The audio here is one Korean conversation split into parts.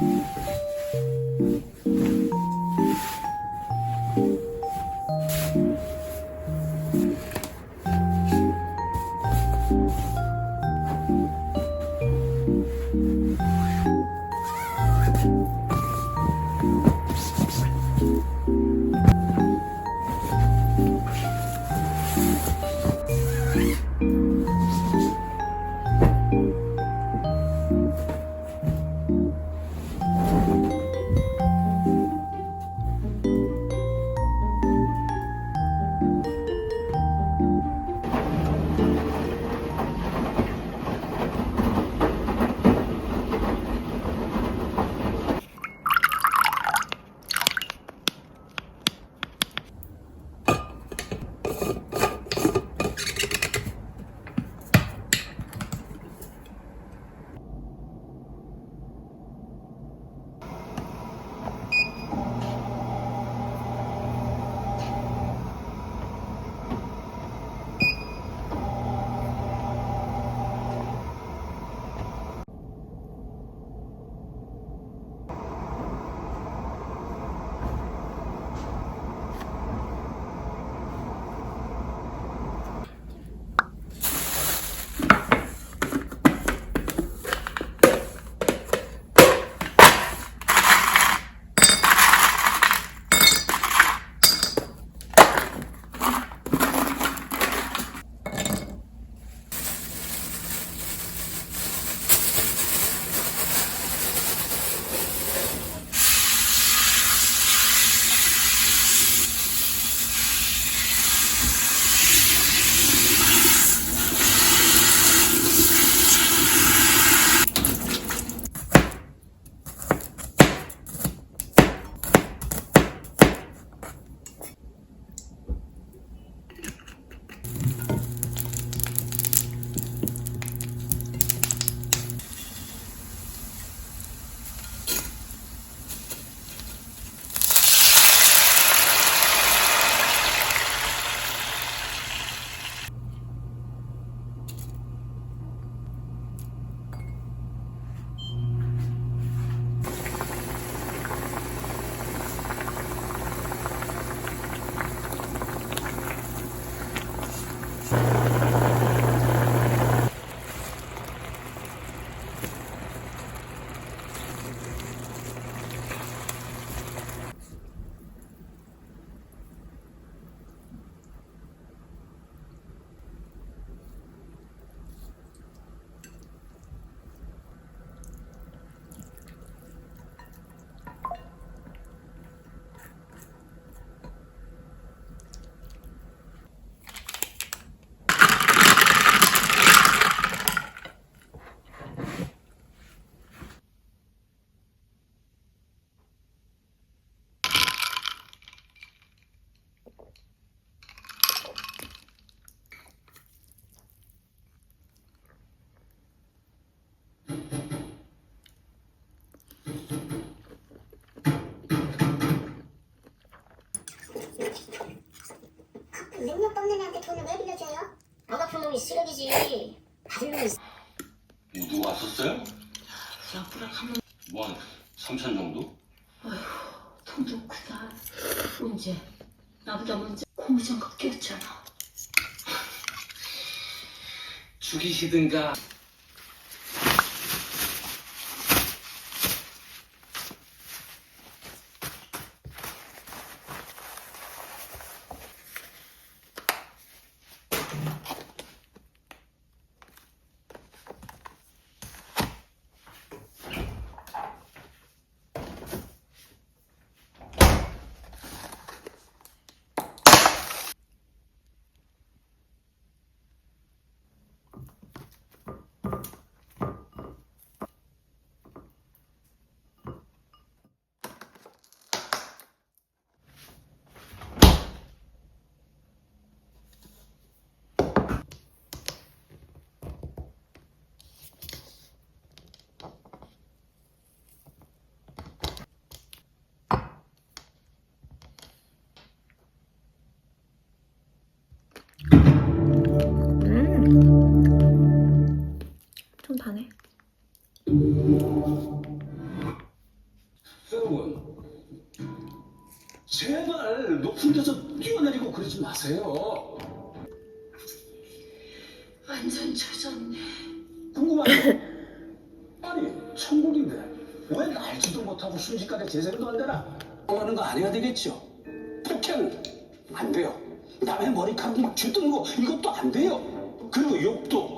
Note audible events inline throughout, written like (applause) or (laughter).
嗯。 능력 없는 애한테 돈을 왜 빌려줘요? 안 아픈 놈이 쓰레기지. 받은 놈이 누구 왔었어요? 약불에 가면 뭐한 3천 정도? 돈도 크다. 언제? 나보다 먼저 고무장갑 꼈잖아. 죽이시든가 하네. 여러분, 제발 높은 데서 뛰어내리고 그러지 마세요. 완전 젖었네. 궁금하죠? (laughs) 아니, 천국인데 왜 날지도 못하고 순식간에 재생도 안 되나? 하는 거 안 해야 되겠죠? 폭행 안 돼요. 남의 머리카락 막 주뜨는 거 이것도 안 돼요. 그리고 욕도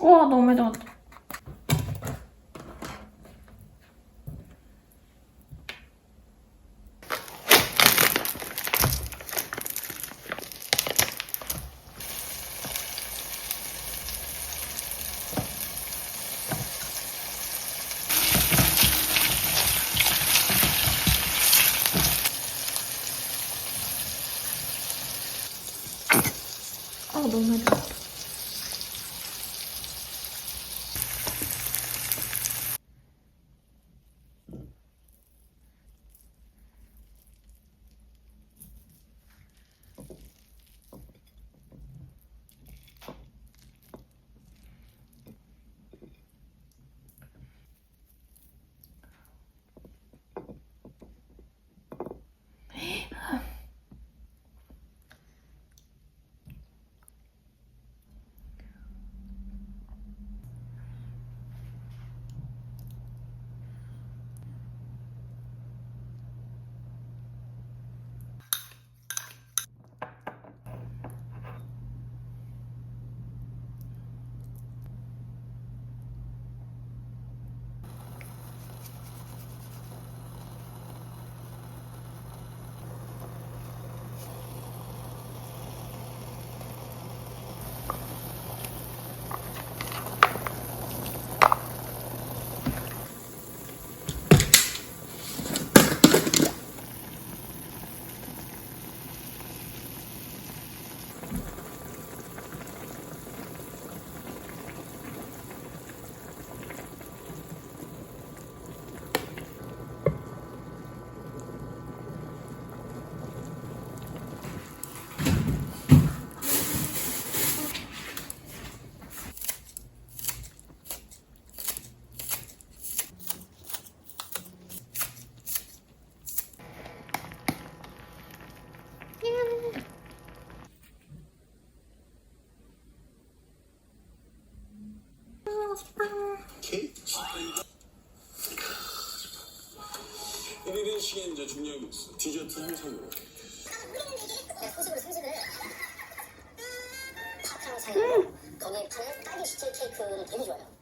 우와 너무 들어갔다. 있어. 디저트 한 상으로. 소식으로 소식을 파랑 사이로 거기에 파는 딸기 시체 케이크를 되게 좋아해요.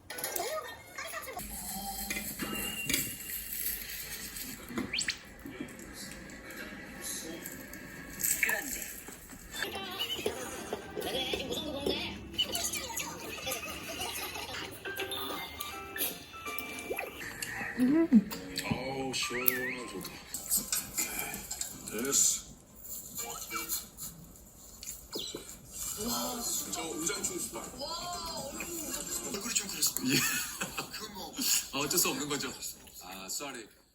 어쩔 수 없는 거죠. 아, sorry. 장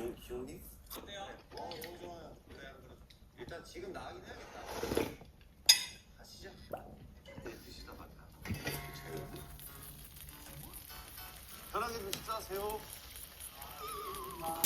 기용 기용님? 어때요? 어 너무 좋아요. 그래 일단 지금 나가긴 해야겠다. 가시죠. 네, 드시다 봤다. 편하게 방금